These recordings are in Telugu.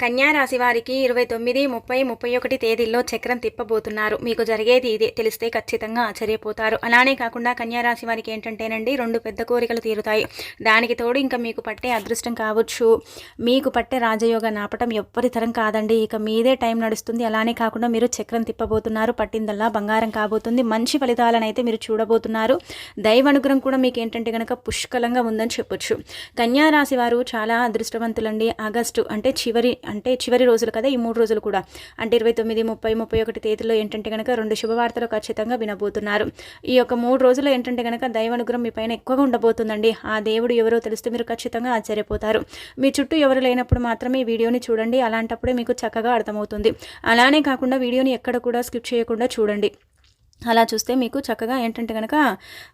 కన్యా రాశి వారికి ఇరవై తొమ్మిది ముప్పై ముప్పై ఒకటి తేదీల్లో చక్రం తిప్పబోతున్నారు. మీకు జరిగేది ఇదే. తెలిస్తే ఖచ్చితంగా ఆశ్చర్యపోతారు. అలానే కాకుండా కన్యా రాశి వారికి ఏంటంటేనండి రెండు పెద్ద కోరికలు తీరుతాయి. దానికి తోడు ఇంకా మీకు పట్టే అదృష్టం కావచ్చు. మీకు పట్టే రాజయోగ నాపటం ఎవ్వరి తరం కాదండి. ఇక మీదే టైం నడుస్తుంది. అలానే కాకుండా మీరు చక్రం తిప్పబోతున్నారు. పట్టిందల్లా బంగారం కాబోతుంది. మంచి ఫలితాలను అయితే మీరు చూడబోతున్నారు. దైవ అనుగ్రహం కూడా మీకు ఏంటంటే కనుక పుష్కలంగా ఉందని చెప్పొచ్చు. కన్యా రాశి వారు చాలా అదృష్టవంతులండి. ఆగస్టు అంటే చివరి అంటే చివరి రోజులు కదా ఈ మూడు రోజులు కూడా. అంటే ఇరవై తొమ్మిది ముప్పై ముప్పై ఒకటి తేదీలో ఏంటంటే కనుక రెండు శుభవార్తలు ఖచ్చితంగా వినబోతున్నారు. ఈ యొక్క మూడు రోజులు ఏంటంటే కనుక దైవానుగ్రహం మీ పైన ఎక్కువగా ఉండబోతుందండి. ఆ దేవుడు ఎవరో తెలిస్తే మీరు ఖచ్చితంగా ఆశ్చర్యపోతారు. మీ చుట్టూ ఎవరు లేనప్పుడు మాత్రమే ఈ వీడియోని చూడండి. అలాంటప్పుడే మీకు చక్కగా అర్థమవుతుంది. అలానే కాకుండా వీడియోని ఎక్కడ కూడా స్కిప్ చేయకుండా చూడండి. అలా చూస్తే మీకు చక్కగా ఏంటంటే కనుక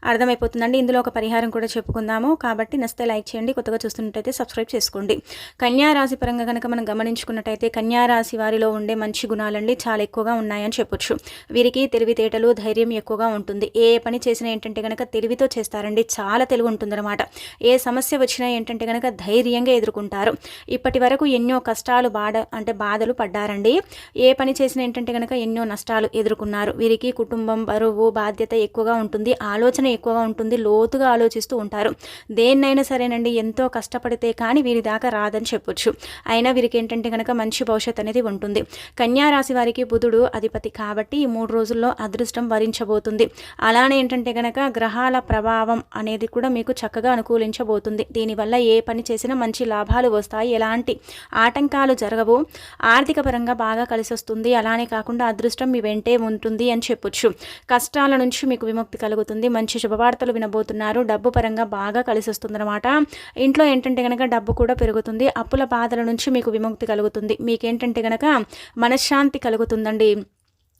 అర్థమైపోతుందండి. ఇందులో ఒక పరిహారం కూడా చెప్పుకుందాము. కాబట్టి నస్తే లైక్ చేయండి. కొత్తగా చూస్తున్నట్టయితే సబ్స్క్రైబ్ చేసుకోండి. కన్యా రాశి పరంగా కనుక మనం గమనించుకున్నట్టయితే కన్యా రాశి వారిలో ఉండే మంచి గుణాలండి చాలా ఎక్కువగా ఉన్నాయని చెప్పొచ్చు. వీరికి తెలివితేటలు ధైర్యం ఎక్కువగా ఉంటుంది. ఏ పని చేసినా ఏంటంటే కనుక తెలివితో చేస్తారండి. చాలా తెలివి ఉంటుందన్నమాట. ఏ సమస్య వచ్చినా ఏంటంటే కనుక ధైర్యంగా ఎదుర్కొంటారు. ఇప్పటి వరకు ఎన్నో కష్టాలు బాధ అంటే బాధలు పడ్డారండి. ఏ పని చేసినా ఏంటంటే కనుక ఎన్నో నష్టాలు ఎదుర్కొన్నారు. వీరికి కుటుంబం బరువు బాధ్యత ఎక్కువగా ఉంటుంది ఆలోచన ఎక్కువగా ఉంటుంది లోతుగా ఆలోచిస్తూ ఉంటారు. దేన్నైనా సరేనండి ఎంతో కష్టపడితే కానీ వీరి దాకా రాదని చెప్పొచ్చు. అయినా వీరికి ఏంటంటే కనుక మంచి భవిష్యత్ అనేది ఉంటుంది. కన్యా రాశి వారికి బుధుడు అధిపతి కాబట్టి ఈ మూడు రోజుల్లో అదృష్టం వరించబోతుంది. అలానే ఏంటంటే కనుక గ్రహాల ప్రభావం అనేది కూడా మీకు చక్కగా అనుకూలించబోతుంది. దీనివల్ల ఏ పని చేసినా మంచి లాభాలు వస్తాయి. ఎలాంటి ఆటంకాలు జరగవు. ఆర్థిక పరంగా బాగా కలిసి వస్తుంది అలానే కాకుండా అదృష్టం మీ వెంటే ఉంటుంది అని చెప్పొచ్చు. కష్టాల నుంచి మీకు విముక్తి కలుగుతుంది. మంచి శుభవార్తలు వినబోతున్నారు. డబ్బు పరంగా బాగా కలిసి వస్తుందన్నమాట ఇంట్లో ఏంటంటే కనుక డబ్బు కూడా పెరుగుతుంది. అప్పుల బాధల నుంచి మీకు విముక్తి కలుగుతుంది. మీకేంటంటే కనుక మనశ్శాంతి కలుగుతుందండి.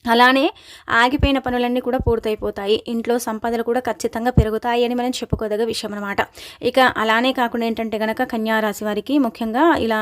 అలానే ఆగిపోయిన పనులన్నీ కూడా పూర్తయిపోతాయి. ఇంట్లో సంపదలు కూడా ఖచ్చితంగా పెరుగుతాయి అని మనం చెప్పుకోదగ్గ విషయం అనమాట ఇక అలానే కాకుండా ఏంటంటే కనుక కన్యారాశి వారికి ముఖ్యంగా ఇలా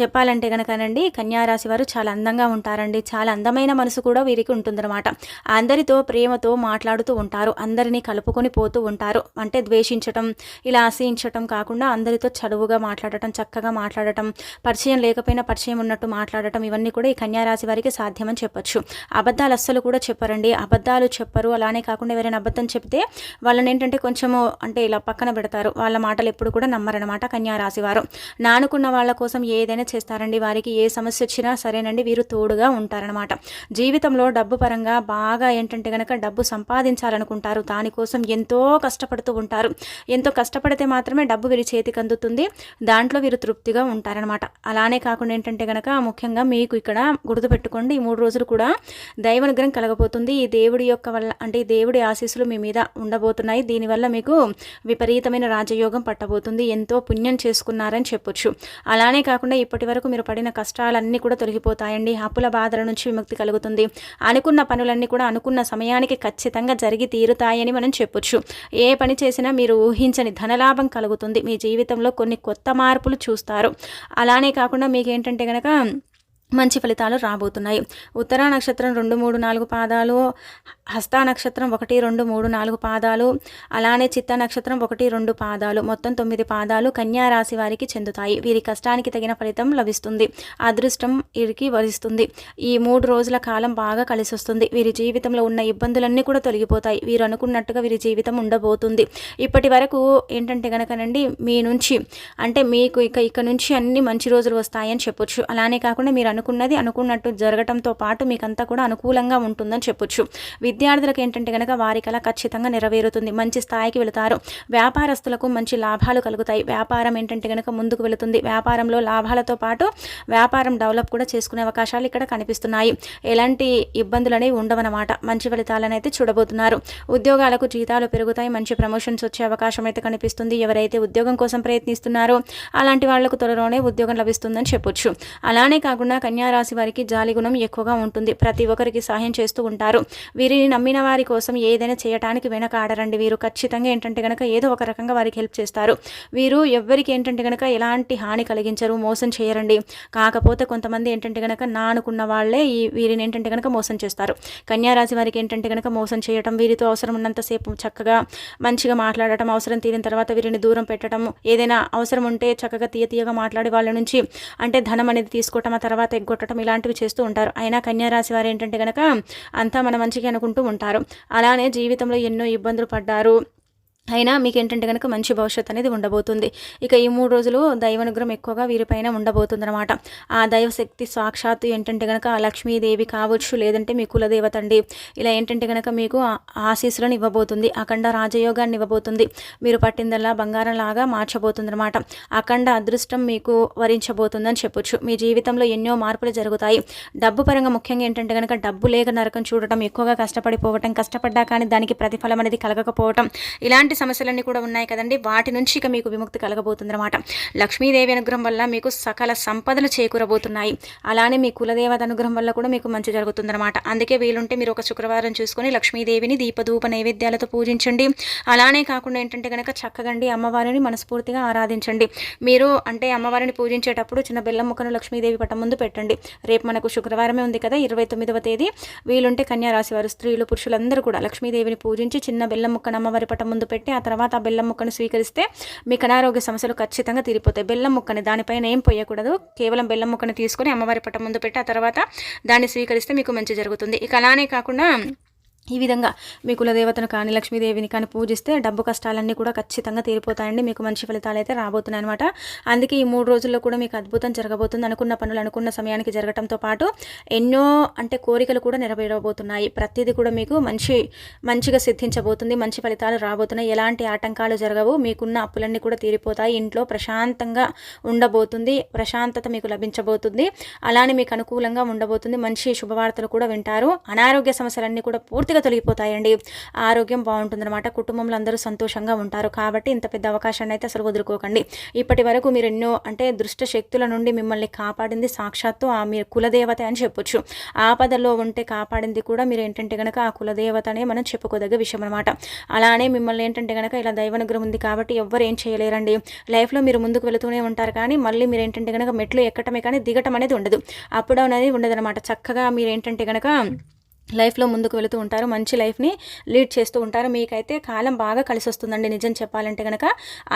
చెప్పాలంటే కనుకనండి కన్యారాశి వారు చాలా అందంగా ఉంటారండి. చాలా అందమైన మనసు కూడా వీరికి ఉంటుందన్నమాట. అందరితో ప్రేమతో మాట్లాడుతూ ఉంటారు. అందరినీ కలుపుకొని పోతూ ఉంటారు. అంటే ద్వేషించటం ఇలా ఆశయించటం కాకుండా అందరితో చదువుగా మాట్లాడటం చక్కగా మాట్లాడటం పరిచయం లేకపోయినా పరిచయం ఉన్నట్టు మాట్లాడటం ఇవన్నీ కూడా ఈ కన్యారాశి వారికి సాధ్యమని చెప్పొచ్చు. అబద్ధాలు అస్సలు కూడా చెప్పరండి. అబద్ధాలు చెప్పరు. అలానే కాకుండా ఎవరైనా అబద్ధం చెప్తే వాళ్ళని ఏంటంటే కొంచెము అంటే ఇలా పక్కన పెడతారు. వాళ్ళ మాటలు ఎప్పుడు కూడా నమ్మరనమాట కన్యా రాశివారు నానుకున్న వాళ్ళ కోసం ఏదైనా చేస్తారండి. వారికి ఏ సమస్య వచ్చినా సరేనండి. వీరు తోడుగా ఉంటారనమాట జీవితంలో డబ్బు పరంగా బాగా ఏంటంటే కనుక డబ్బు సంపాదించాలనుకుంటారు. దానికోసం ఎంతో కష్టపడుతూ ఉంటారు. ఎంతో కష్టపడితే మాత్రమే డబ్బు వీరి చేతికి అందుతుంది. దాంట్లో వీరు తృప్తిగా ఉంటారనమాట అలానే కాకుండా ఏంటంటే కనుక ముఖ్యంగా మీకు ఇక్కడ గుర్తుపెట్టుకోండి. ఈ మూడు రోజులు కూడా దైవానుగ్రహం కలగబోతుంది. ఈ దేవుడి యొక్క వల్ల అంటే ఈ దేవుడి ఆశీస్సులు మీ మీద ఉండబోతున్నాయి. దీనివల్ల మీకు విపరీతమైన రాజయోగం పట్టబోతుంది. ఎంతో పుణ్యం చేసుకున్నారని చెప్పొచ్చు. అలానే కాకుండా ఇప్పటి వరకు మీరు పడిన కష్టాలన్నీ కూడా తొలగిపోతాయండి. అప్పుల బాధల నుంచి విముక్తి కలుగుతుంది. అనుకున్న పనులన్నీ కూడా అనుకున్న సమయానికి ఖచ్చితంగా జరిగి తీరుతాయని మనం చెప్పొచ్చు. ఏ పని చేసినా మీరు ఊహించని ధనలాభం కలుగుతుంది. మీ జీవితంలో కొన్ని కొత్త మార్పులు చూస్తారు. అలానే కాకుండా మీకు ఏంటంటే కనుక మంచి ఫలితాలు రాబోతున్నాయి. ఉత్తర నక్షత్రం రెండు మూడు నాలుగు పాదాలు హస్త నక్షత్రం ఒకటి రెండు మూడు నాలుగు పాదాలు అలానే చిత్త నక్షత్రం ఒకటి రెండు పాదాలు. మొత్తం తొమ్మిది పాదాలు కన్యా రాశి వారికి చెందుతాయి. వీరి కష్టానికి తగిన ఫలితం లభిస్తుంది. అదృష్టం వీరికి వరిస్తుంది. ఈ మూడు రోజుల కాలం బాగా కలిసి వస్తుంది వీరి జీవితంలో ఉన్న ఇబ్బందులన్నీ కూడా తొలగిపోతాయి. వీరు అనుకున్నట్టుగా వీరి జీవితం ఉండబోతుంది. ఇప్పటి వరకు ఏంటంటే కనుకనండి మీ నుంచి అంటే మీకు ఇక ఇక నుంచి అన్ని మంచి రోజులు వస్తాయని చెప్పొచ్చు. అలానే కాకుండా మీరు అను అనుకున్నది అనుకున్నట్టు జరగటంతో పాటు మీకంతా కూడా అనుకూలంగా ఉంటుందని చెప్పొచ్చు. విద్యార్థులకు ఏంటంటే కనుక వారి కళ ఖచ్చితంగా నెరవేరుతుంది. మంచి స్థాయికి వెళతారు. వ్యాపారస్తులకు మంచి లాభాలు కలుగుతాయి. వ్యాపారం ఏంటంటే కనుక ముందుకు వెళుతుంది. వ్యాపారంలో లాభాలతో పాటు వ్యాపారం డెవలప్ కూడా చేసుకునే అవకాశాలు ఇక్కడ కనిపిస్తున్నాయి. ఎలాంటి ఇబ్బందులు అనేవి ఉండవన్నమాట. మంచి ఫలితాలను అయితే చూడబోతున్నారు. ఉద్యోగాలకు జీతాలు పెరుగుతాయి. మంచి ప్రమోషన్స్ వచ్చే అవకాశం అయితే కనిపిస్తుంది. ఎవరైతే ఉద్యోగం కోసం ప్రయత్నిస్తున్నారో అలాంటి వాళ్ళకు త్వరలోనే ఉద్యోగం లభిస్తుందని చెప్పొచ్చు. అలానే కాకుండా కన్యారాశి వారికి జాలి గుణం ఎక్కువగా ఉంటుంది. ప్రతి ఒక్కరికి సహాయం చేస్తూ ఉంటారు. వీరిని నమ్మిన వారి కోసం ఏదైనా చేయడానికి వెనకాడరండి వీరు ఖచ్చితంగా ఏంటంటే కనుక ఏదో ఒక రకంగా వారికి హెల్ప్ చేస్తారు. వీరు ఎవరికి ఏంటంటే కనుక ఎలాంటి హాని కలిగించరు మోసం చేయరండి. కాకపోతే కొంతమంది ఏంటంటే కనుక నానుకున్న వాళ్ళే ఈ వీరిని ఏంటంటే కనుక మోసం చేస్తారు. కన్యారాశి వారికి ఏంటంటే కనుక మోసం చేయటం వీరితో అవసరం ఉన్నంతసేపు చక్కగా మంచిగా మాట్లాడటం అవసరం తీరిన తర్వాత వీరిని దూరం పెట్టడం ఏదైనా అవసరం ఉంటే చక్కగా తీయ తీయగా మాట్లాడి వాళ్ళ నుంచి అంటే ధనం అనేది తీసుకోవటం ఆ తర్వాత తెగొట్టడం ఇలాంటివి చేస్తూ ఉంటారు. అయినా కన్యారాశి వారు ఏంటంటే కనుక అంతా మన మంచిగా అనుకుంటూ ఉంటారు. అలానే జీవితంలో ఎన్నో ఇబ్బందులు పడ్డారు. అయినా మీకు ఏంటంటే కనుక మంచి భవిష్యత్తు అనేది ఉండబోతుంది. ఇక ఈ మూడు రోజులు దైవానుగ్రహం ఎక్కువగా వీరిపైన ఉండబోతుంది అనమాట ఆ దైవశక్తి సాక్షాత్తు ఏంటంటే కనుక లక్ష్మీదేవి కావచ్చు లేదంటే మీ కులదేవత అండి. ఇలా ఏంటంటే కనుక మీకు ఆశీస్సులను ఇవ్వబోతుంది. అఖండ రాజయోగాన్ని ఇవ్వబోతుంది. మీరు పట్టిందల్లా బంగారంలాగా మార్చబోతుందన్నమాట. మార్చబోతుంది అనమాట అఖండ అదృష్టం మీకు వరించబోతుందని చెప్పొచ్చు. మీ జీవితంలో ఎన్నో మార్పులు జరుగుతాయి. డబ్బు పరంగా ముఖ్యంగా ఏంటంటే కనుక డబ్బు లేక నరకం చూడటం ఎక్కువగా కష్టపడిపోవటం కష్టపడ్డా కానీ దానికి ప్రతిఫలం అనేది కలగకపోవటం ఇలాంటి ఇలాంటి సమస్యలన్నీ కూడా ఉన్నాయి కదండి. వాటి నుంచి ఇక మీకు విముక్తి కలగబోతుందన్నమాట. లక్ష్మీదేవి అనుగ్రహం వల్ల మీకు సకల సంపదలు చేకూరబోతున్నాయి. అలానే మీ కులదేవత అనుగ్రహం వల్ల కూడా మీకు మంచి జరుగుతుందన్నమాట. అందుకే వీలుంటే మీరు ఒక శుక్రవారం చూసుకొని లక్ష్మీదేవిని దీపధూప నైవేద్యాలతో పూజించండి. అలానే కాకుండా ఏంటంటే కనుక చక్కగండి అమ్మవారిని మనస్ఫూర్తిగా ఆరాధించండి. మీరు అంటే అమ్మవారిని పూజించేటప్పుడు చిన్న బెల్లం ముక్కను లక్ష్మీదేవి పట్టం ముందు పెట్టండి. రేపు మనకు శుక్రవారమే ఉంది కదా ఇరవై తొమ్మిదవ తేదీ. వీలుంటే కన్యారాశి వారు స్త్రీలు పురుషులందరూ కూడా లక్ష్మీదేవిని పూజించి చిన్న బెల్లం ముక్కను అమ్మవారి పట్టం ముందు పెట్టి ఆ తర్వాత ఆ బెల్లం ముక్కను స్వీకరిస్తే మీకు అనారోగ్య సమస్యలు ఖచ్చితంగా తీరిపోతాయి. బెల్లం ముక్కని దానిపైన ఏం పోయకూడదు కేవలం బెల్లం ముక్కని తీసుకొని అమ్మవారి పట్ట ముందు పెట్టి ఆ తర్వాత దాన్ని స్వీకరిస్తే మీకు మంచి జరుగుతుంది. ఇక అలానే కాకుండా ఈ విధంగా మీ కులదేవతను కానీ లక్ష్మీదేవిని కానీ పూజిస్తే డబ్బు కష్టాలన్నీ కూడా ఖచ్చితంగా తీరిపోతాయండి. మీకు మంచి ఫలితాలు అయితే రాబోతున్నాయి అనమాట అందుకే ఈ మూడు రోజుల్లో కూడా మీకు అద్భుతం జరగబోతుంది. అనుకున్న పనులు అనుకున్న సమయానికి జరగడంతో పాటు ఎన్నో అంటే కోరికలు కూడా నెరవేరబోతున్నాయి. ప్రతిదీ కూడా మీకు మంచి మంచిగా సిద్ధించబోతుంది. మంచి ఫలితాలు రాబోతున్నాయి. ఎలాంటి ఆటంకాలు జరగవు. మీకున్న అప్పులన్నీ కూడా తీరిపోతాయి. ఇంట్లో ప్రశాంతంగా ఉండబోతుంది. ప్రశాంతత మీకు లభించబోతుంది. అలానే మీకు అనుకూలంగా ఉండబోతుంది. మంచి శుభవార్తలు కూడా వింటారు. అనారోగ్య సమస్యలన్నీ కూడా పూర్తి పూర్తిగా తొలగిపోతాయండి. ఆరోగ్యం బాగుంటుందన్నమాట. కుటుంబంలో అందరూ సంతోషంగా ఉంటారు. కాబట్టి ఇంత పెద్ద అవకాశాన్ని అయితే అసలు వదులుకోకండి. ఇప్పటి వరకు మీరు ఎన్నో అంటే దృష్ట శక్తుల నుండి మిమ్మల్ని కాపాడింది సాక్షాత్తు ఆ మీరు కులదేవత అని చెప్పొచ్చు. ఆపదలో ఉంటే కాపాడింది కూడా మీరు ఏంటంటే కనుక ఆ కులదేవతనే మనం చెప్పుకోదగ్గ విషయం అనమాట అలానే మిమ్మల్ని ఏంటంటే కనుక ఇలా దైవనుగ్రహం ఉంది కాబట్టి ఎవ్వరు ఏం చేయలేరండి. లైఫ్లో మీరు ముందుకు వెళుతూనే ఉంటారు కానీ మళ్ళీ మీరు ఏంటంటే కనుక మెట్లు ఎక్కటమే కానీ దిగటం అనేది ఉండదు. అప్పుడు అనేది ఉండదన్నమాట. చక్కగా మీరు ఏంటంటే కనుక లైఫ్లో ముందుకు వెళుతూ ఉంటారు మంచి లైఫ్ని లీడ్ చేస్తూ ఉంటారు. మీకైతే కాలం బాగా కలిసి వస్తుందండి నిజం చెప్పాలంటే కనుక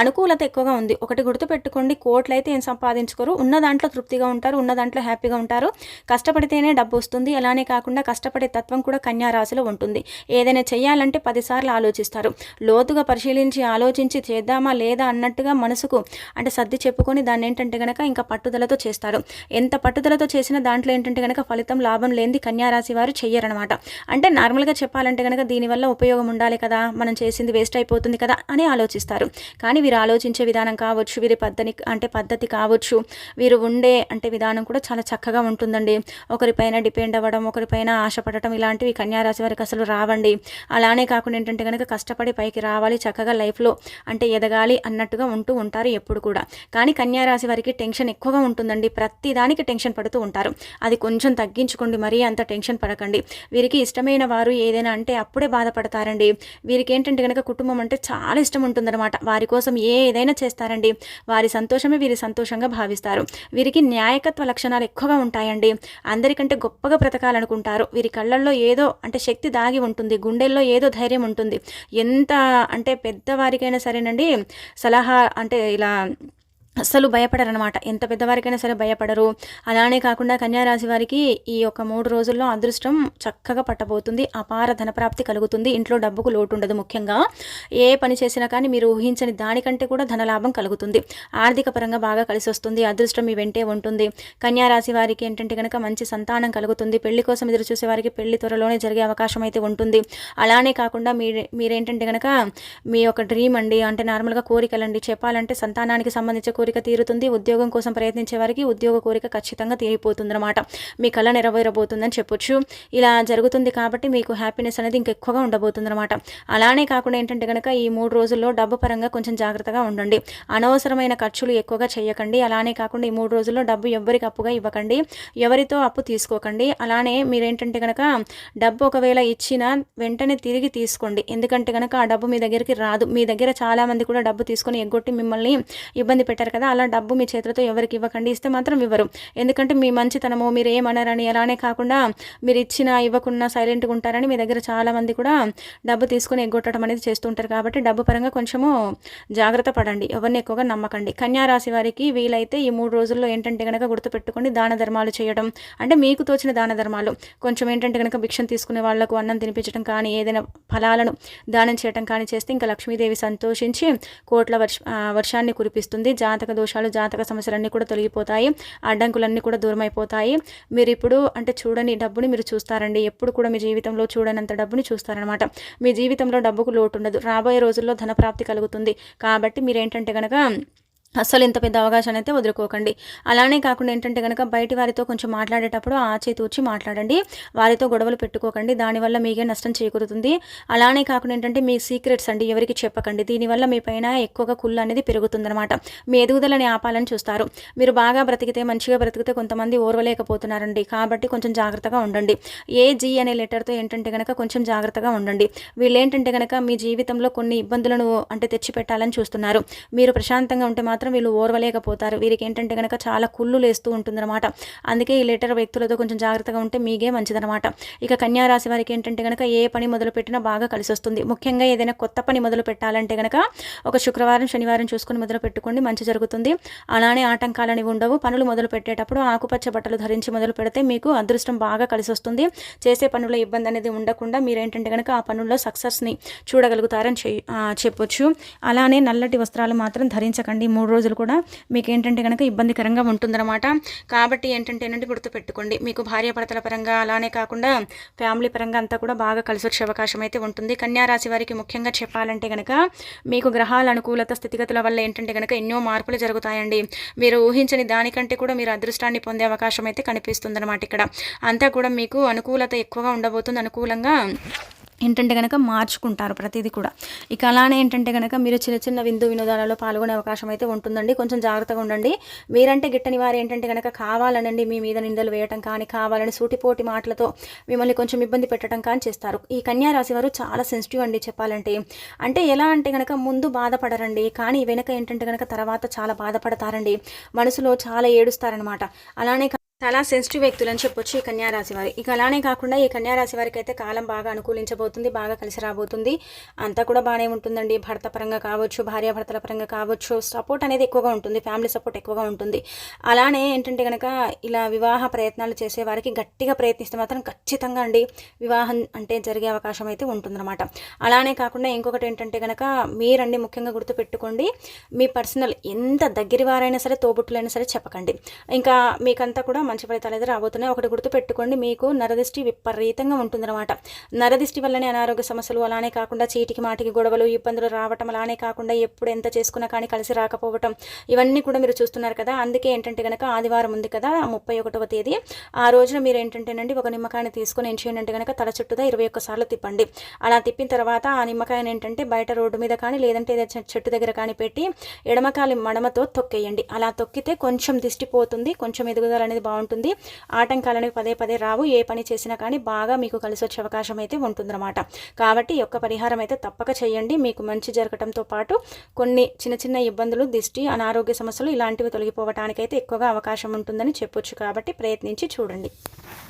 అనుకూలత ఎక్కువగా ఉంది. ఒకటి గుర్తుపెట్టుకోండి కోట్లు అయితే ఏం సంపాదించుకోరు. ఉన్న దాంట్లో తృప్తిగా ఉంటారు ఉన్న దాంట్లో హ్యాపీగా ఉంటారు. కష్టపడితేనే డబ్బు వస్తుంది. అలానే కాకుండా కష్టపడే తత్వం కూడా కన్యారాశిలో ఉంటుంది. ఏదైనా చేయాలంటే పదిసార్లు ఆలోచిస్తారు. లోతుగా పరిశీలించి ఆలోచించి చేద్దామా లేదా అన్నట్టుగా మనసుకు అంటే సర్ది చెప్పుకొని దాన్ని ఏంటంటే కనుక ఇంకా పట్టుదలతో చేస్తారు. ఎంత పట్టుదలతో చేసినా దాంట్లో ఏంటంటే కనుక ఫలితం లాభం లేనిది కన్యారాశి వారు చెయ్యరనమాట అనమాట. అంటే నార్మల్గా చెప్పాలంటే కనుక దీనివల్ల ఉపయోగం ఉండాలి కదా మనం చేసింది వేస్ట్ అయిపోతుంది కదా అని ఆలోచిస్తారు. కానీ వీరు ఆలోచించే విధానం కావచ్చు వీరి పద్ధతి అంటే పద్ధతి కావచ్చు వీరు ఉండే అంటే విధానం కూడా చాలా చక్కగా ఉంటుందండి. ఒకరిపైన డిపెండ్ అవ్వడం ఒకరిపైన ఆశపడటం ఇలాంటివి కన్యారాశి వారికి అసలు రావండి. అలానే కాకుండా ఏంటంటే కనుక కష్టపడి పైకి రావాలి చక్కగా లైఫ్లో అంటే ఎదగాలి అన్నట్టుగా ఉంటూ ఉంటారు ఎప్పుడు కూడా. కానీ కన్యారాశి వారికి టెన్షన్ ఎక్కువగా ఉంటుందండి. ప్రతిదానికి టెన్షన్ పడుతూ ఉంటారు. అది కొంచెం తగ్గించుకోండి మరీ అంత టెన్షన్ పడకండి. వీరికి ఇష్టమైన వారు ఏదైనా అంటే అప్పుడే బాధపడతారండి. వీరికి ఏంటంటే కనుక కుటుంబం అంటే చాలా ఇష్టం ఉంటుందన్నమాట. వారి కోసం ఏదైనా చేస్తారండి. వారి సంతోషమే వీరి సంతోషంగా భావిస్తారు. వీరికి న్యాయకత్వ లక్షణాలు ఎక్కువగా ఉంటాయండి. అందరికంటే గొప్పగా బ్రతకాలనుకుంటారు. వీరి కళ్ళల్లో ఏదో అంటే శక్తి దాగి ఉంటుంది. గుండెల్లో ఏదో ధైర్యం ఉంటుంది. ఎంత అంటే పెద్దవారికైనా సరేనండి సలహా అంటే ఇలా అస్సలు భయపడరనమాట ఎంత పెద్దవారికైనా సరే భయపడరు. అలానే కాకుండా కన్యారాశి వారికి ఈ యొక్క మూడు రోజుల్లో అదృష్టం చక్కగా పట్టబోతుంది. అపార ధనప్రాప్తి కలుగుతుంది. ఇంట్లో డబ్బుకు లోటు ఉండదు ముఖ్యంగా. ఏ పని చేసినా కానీ మీరు ఊహించని దానికంటే కూడా ధనలాభం కలుగుతుంది. ఆర్థిక పరంగా బాగా కలిసి వస్తుంది అదృష్టం మీ వెంటే ఉంటుంది. కన్యారాశి వారికి ఏంటంటే కనుక మంచి సంతానం కలుగుతుంది. పెళ్ళి కోసం ఎదురు చూసే వారికి పెళ్ళి త్వరలోనే జరిగే అవకాశం అయితే ఉంటుంది. అలానే కాకుండా మీరు మీరేంటంటే కనుక మీ యొక్క డ్రీమ్ అండి. అంటే నార్మల్గా కోరికలండి. చెప్పాలంటే సంతానానికి సంబంధించిన కోరిక కోరిక తీరుతుంది. ఉద్యోగం కోసం ప్రయత్నించే వారికి ఉద్యోగ కోరిక ఖచ్చితంగా తీరిపోతుందన్నమాట. మీ కళ నెరవేరబోతుందని చెప్పొచ్చు. ఇలా జరుగుతుంది కాబట్టి మీకు హ్యాపీనెస్ అనేది ఇంకెక్కువగా ఉండబోతుందన్నమాట. అలానే కాకుండా ఏంటంటే కనుక ఈ మూడు రోజుల్లో డబ్బు పరంగా కొంచెం జాగ్రత్తగా ఉండండి. అనవసరమైన ఖర్చులు ఎక్కువగా చేయకండి. అలానే కాకుండా ఈ మూడు రోజుల్లో డబ్బు ఎవరికి అప్పుగా ఇవ్వకండి. ఎవరితో అప్పు తీసుకోకండి. అలానే మీరేంటంటే కనుక డబ్బు ఒకవేళ ఇచ్చినా వెంటనే తిరిగి తీసుకోండి. ఎందుకంటే కనుక ఆ డబ్బు మీ దగ్గరికి రాదు. మీ దగ్గర చాలామంది కూడా డబ్బు తీసుకొని ఎగ్గొట్టి మిమ్మల్ని ఇబ్బంది పెట్టారు కదా అలా డబ్బు మీ చేతులతో ఎవరికి ఇవ్వకండి. ఇస్తే మాత్రం ఇవ్వరు. ఎందుకంటే మీ మంచితనము మీరు ఏమన్నారని అలానే కాకుండా మీరు ఇచ్చిన ఇవ్వకుండా సైలెంట్గా ఉంటారని మీ దగ్గర చాలామంది కూడా డబ్బు తీసుకొని ఎగ్గొట్టడం అనేది చేస్తుంటారు కాబట్టి డబ్బు పరంగా కొంచెము జాగ్రత్త పడండి. ఎవరిని ఎక్కువగా నమ్మకండి. కన్యారాశి వారికి వీలైతే ఈ మూడు రోజుల్లో ఏంటంటే కనుక గుర్తుపెట్టుకొని దాన ధర్మాలు చేయడం. అంటే మీకు తోచిన దాన ధర్మాలు. కొంచెం ఏంటంటే కనుక భిక్షం తీసుకునే వాళ్ళకు అన్నం తినిపించడం కానీ ఏదైనా ఫలాలను దానం చేయడం కానీ చేస్తే ఇంకా లక్ష్మీదేవి సంతోషించి కోట్ల వర్ష వర్షాన్ని కురిపిస్తుంది. జాతక దోషాలు జాతక సమస్యలన్నీ కూడా తొలగిపోతాయి. అడ్డంకులన్నీ కూడా దూరం అయిపోతాయి మీరు ఇప్పుడు అంటే చూడని డబ్బుని మీరు చూస్తారండి. ఎప్పుడు కూడా మీ జీవితంలో చూడనంత డబ్బుని చూస్తారనమాట మీ జీవితంలో డబ్బుకు లోటు ఉండదు. రాబోయే రోజుల్లో ధనప్రాప్తి కలుగుతుంది. కాబట్టి మీరు ఏంటంటే కనుక అస్సలు ఇంత పెద్ద అవకాశాన్ని అయితే వదులుకోకండి. అలానే కాకుండా ఏంటంటే కనుక బయటి వారితో కొంచెం మాట్లాడేటప్పుడు ఆచితూచి మాట్లాడండి. వారితో గొడవలు పెట్టుకోకండి. దానివల్ల మీకే నష్టం చేకూరుతుంది. అలానే కాకుండా ఏంటంటే మీ సీక్రెట్స్ అండి ఎవరికి చెప్పకండి. దీనివల్ల మీ పైన ఎక్కువగా కుళ్ళు అనేది పెరుగుతుందనమాట మీ ఎదుగుదలని ఆపాలని చూస్తారు. మీరు బాగా బ్రతికితే మంచిగా బ్రతికితే కొంతమంది ఓర్వలేకపోతున్నారండి. కాబట్టి కొంచెం జాగ్రత్తగా ఉండండి. ఏ జీ అనే లెటర్తో ఏంటంటే కనుక కొంచెం జాగ్రత్తగా ఉండండి. వీళ్ళు ఏంటంటే కనుక మీ జీవితంలో కొన్ని ఇబ్బందులను అంటే తెచ్చిపెట్టాలని చూస్తున్నారు. మీరు ప్రశాంతంగా ఉంటే మాత్రం మాత్రం వీళ్ళు ఓర్వలేకపోతారు. వీరికి ఏంటంటే కనుక చాలా కుళ్ళు లేస్తూ ఉంటుందన్నమాట. అందుకే ఈ లెటర్ వ్యక్తులతో కొంచెం జాగ్రత్తగా ఉంటే మీకే మంచిదనమాట ఇక కన్యారాశి వారికి ఏంటంటే కనుక ఏ పని మొదలు పెట్టినా బాగా కలిసి వస్తుంది ముఖ్యంగా ఏదైనా కొత్త పని మొదలు పెట్టాలంటే కనుక ఒక శుక్రవారం శనివారం చూసుకుని మొదలు పెట్టుకోండి మంచి జరుగుతుంది. అలానే ఆటంకాలు అనేవి ఉండవు. పనులు మొదలు పెట్టేటప్పుడు ఆకుపచ్చ బట్టలు ధరించి మొదలు పెడితే మీకు అదృష్టం బాగా కలిసి వస్తుంది చేసే పనుల ఇబ్బంది అనేది ఉండకుండా మీరేంటంటే కనుక ఆ పనుల్లో సక్సెస్ని చూడగలుగుతారని చెప్పొచ్చు. అలానే నల్లటి వస్త్రాలు మాత్రం ధరించకండి. మూడు మూడు రోజులు కూడా మీకు ఏంటంటే కనుక ఇబ్బందికరంగా ఉంటుందన్నమాట. కాబట్టి ఏంటంటే ఏంటంటే గుర్తుపెట్టుకోండి మీకు భార్యాభర్తల పరంగా అలానే కాకుండా ఫ్యామిలీ పరంగా అంతా కూడా బాగా కలిసి వచ్చే అవకాశం అయితే ఉంటుంది. కన్యారాశి వారికి ముఖ్యంగా చెప్పాలంటే కనుక మీకు గ్రహాల అనుకూలత స్థితిగతుల వల్ల ఏంటంటే కనుక ఎన్నో మార్పులు జరుగుతాయండి. మీరు ఊహించని దానికంటే కూడా మీరు అదృష్టాన్ని పొందే అవకాశం అయితే కనిపిస్తుంది అనమాట ఇక్కడ. అంతా కూడా మీకు అనుకూలత ఎక్కువగా ఉండబోతుంది. అనుకూలంగా ఏంటంటే కనుక మార్చుకుంటారు ప్రతిదీ కూడా. ఇక అలానే ఏంటంటే కనుక మీరు చిన్న చిన్న విందు వినోదాలలో పాల్గొనే అవకాశం అయితే ఉంటుందండి. కొంచెం జాగ్రత్తగా ఉండండి. మీరంటే గిట్టని వారు ఏంటంటే కనుక కావాలనండి మీ మీద నిందలు వేయటం కానీ కావాలని సూటిపోటి మాటలతో మిమ్మల్ని కొంచెం ఇబ్బంది పెట్టడం కానీ చేస్తారు. ఈ కన్యా రాశి వారు చాలా సెన్సిటివ్ అండి చెప్పాలంటే. అంటే ఎలా అంటే కనుక ముందు బాధపడరండి. కానీ వెనక ఏంటంటే కనుక తర్వాత చాలా బాధపడతారండి. మనసులో చాలా ఏడుస్తారనమాట అలానే చాలా సెన్సిటివ్ వ్యక్తులు అని చెప్పొచ్చు ఈ కన్యారాశి వారి. ఇక అలానే కాకుండా ఈ కన్యారాశి వారికి అయితే కాలం బాగా అనుకూలించబోతుంది బాగా కలిసి రాబోతుంది అంతా కూడా బాగానే ఉంటుందండి. భర్త పరంగా కావచ్చు భార్యాభర్తల పరంగా కావచ్చు సపోర్ట్ అనేది ఎక్కువగా ఉంటుంది. ఫ్యామిలీ సపోర్ట్ ఎక్కువగా ఉంటుంది. అలానే ఏంటంటే కనుక ఇలా వివాహ ప్రయత్నాలు చేసే వారికి గట్టిగా ప్రయత్నిస్తే మాత్రం ఖచ్చితంగా అండి వివాహం అంటే జరిగే అవకాశం అయితే ఉంటుందన్నమాట. అలానే కాకుండా ఇంకొకటి ఏంటంటే కనుక మీరండి ముఖ్యంగా గుర్తుపెట్టుకోండి మీ పర్సనల్ ఎంత దగ్గర వారైనా సరే తోబుట్టులైనా సరే చెప్పకండి. ఇంకా మీకంతా కూడా మంచి ఫలితాలు అయితే రాబోతున్నాయి. ఒకటి గుర్తుపెట్టుకోండి మీకు నరదిష్టి విపరీతంగా ఉంటుందన్నమాట. నరదిష్టి వల్లనే అనారోగ్య సమస్యలు అలానే కాకుండా చీటికి మాటికి గొడవలు ఇబ్బందులు రావటం అలానే కాకుండా ఎప్పుడు ఎంత చేసుకున్నా కానీ కలిసి రాకపోవటం ఇవన్నీ కూడా మీరు చూస్తున్నారు కదా. అందుకే ఏంటంటే కనుక ఆదివారం ఉంది కదా ముప్పై ఒకటవ తేదీ. ఆ రోజున మీరు ఏంటంటేనండి ఒక నిమ్మకాయని తీసుకొని ఏం చేయండి కనుక తల చుట్టూదా ఇరవై ఒక్కసార్లు తిప్పండి. అలా తిప్పిన తర్వాత ఆ నిమ్మకాయని ఏంటంటే బయట రోడ్డు మీద కానీ లేదంటే చెట్టు దగ్గర కానీ పెట్టి ఎడమకాలి మడమతో తొక్కేయండి. అలా తొక్కితే కొంచెం దిష్టిపోతుంది కొంచెం ఎదుగుదల అనేది బాగుంటుంది. బాగుంటుంది. ఆటంకాలు అనేవి పదే పదే రావు. ఏ పని చేసినా కానీ బాగా మీకు కలిసి వచ్చే అవకాశం అయితే ఉంటుందన్నమాట. కాబట్టి యొక్క పరిహారం అయితే తప్పక చేయండి. మీకు మంచి జరగటంతో పాటు కొన్ని చిన్న చిన్న ఇబ్బందులు దిష్టి అనారోగ్య సమస్యలు ఇలాంటివి తొలగిపోవటానికైతే ఎక్కువగా అవకాశం ఉంటుందని చెప్పొచ్చు కాబట్టి ప్రయత్నించి చూడండి.